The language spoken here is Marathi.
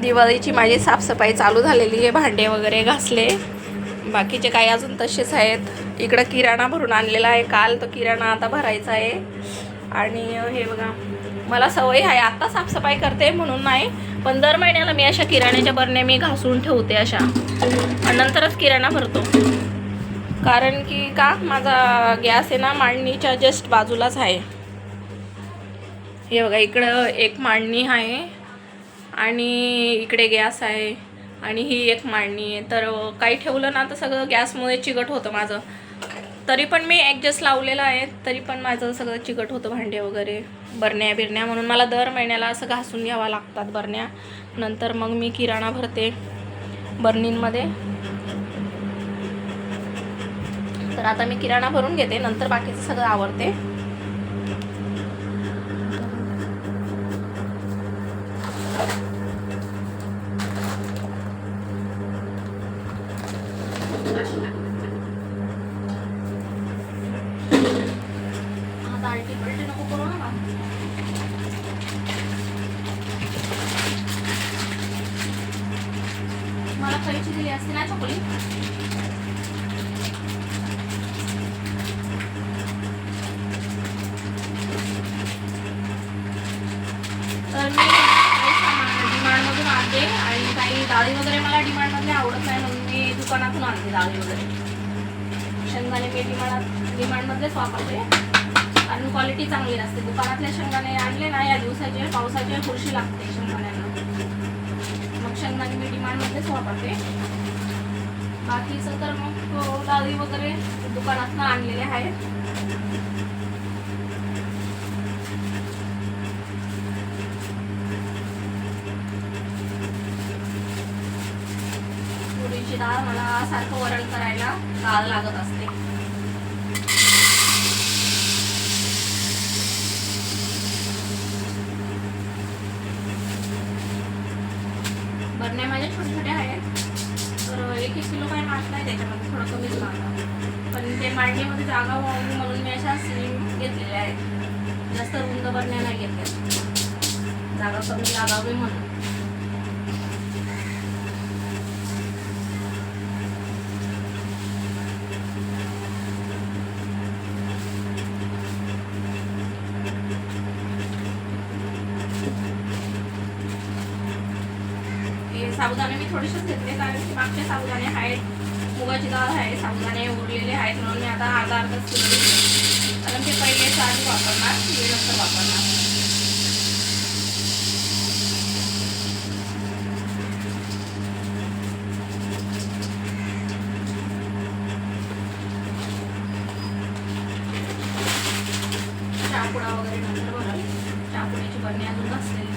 दिवाळीची माझी साफसफाई चालू झालेली आहे भांडे वगैरे घासले. बाकीचे काही अजून तसेच आहेत. इकडं किराणा भरून आणलेला आहे. काल तो किराणा आता भरायचा आहे. आणि हे बघा मला सवय आहे आत्ता साफसफाई करते म्हणून नाही पण दर महिन्याला मी अशा किराण्याच्या बरण्या मी घासून ठेवते अशा. आणि नंतरच किराणा भरतो. कारण की का माझा गॅस आहे ना मांडणीच्या जस्ट बाजूलाच आहे. हे बघा इकडं एक मांडणी आहे. आणि इकडे गॅस आहे आणि ही एक मांडणी आहे. तर काही ठेवलं ना तर सगळं गॅसमुळे चिकट होतं माझं. तरी पण मी ॲडजस्ट लावलेलं आहे तरी पण माझं सगळं चिकट होतं भांडे वगैरे बरण्या बिरण्या म्हणून. मला दर महिन्याला असं घासून घ्यावा लागतात बरण्या. नंतर मग मी किराणा भरते बर्नींमध्ये तर आता मी किराणा भरून घेते नंतर बाकीचं सगळं आवडते मला कैची दिली असते ना चोकली तर मी काही डिमांडमधून आणते आणि काही डाळी वगैरे मला डिमांडमधले आवडत नाही म्हणून मी दुकानातून आणते डाळी वगैरे शेंगदाणे मी डिमांड डिमांडमधलेच वापरते कारण क्वालिटी चांगली असते दुकानातले शेंगदाणे आणले ना या दिवसाचे पावसाचे खुर्शी लागते शेंगदाण्यांना. मग शेंगदाणे मी डिमांडमधलेच वापरते बाकीचं तर मग डाळी वगैरे दुकानातनं आणलेले आहेत. तुरीची डाळ मला सारखं वरण करायला डाळ लागत असते. बरण्या माझ्या छोट्या छोट्या आहेत. तर एक एक किलो काही मास आहे त्याच्यामध्ये थोडं कमीच लागतं पण ते मांडणीमध्ये जागा व्हावी म्हणून मी अशा सिलिंग घेतलेल्या आहेत. जास्त रुंद बरण्या नाही घेतल्या. जागा कमी लागावी म्हणून हे साबुदाणे मी थोडेसेच घेतले कारण की मागचे साबुदाणे आहेत मुगाची डाळ आहे साबुदाणे उरलेले आहेत म्हणून मी आता अर्धा अर्धा किलो कारण ते पहिले आधी वापरणार हे नंतर वापरणार. चहापुडा वगैरे नंतर भरल चहापुड्याची बरणी अजून नसलेली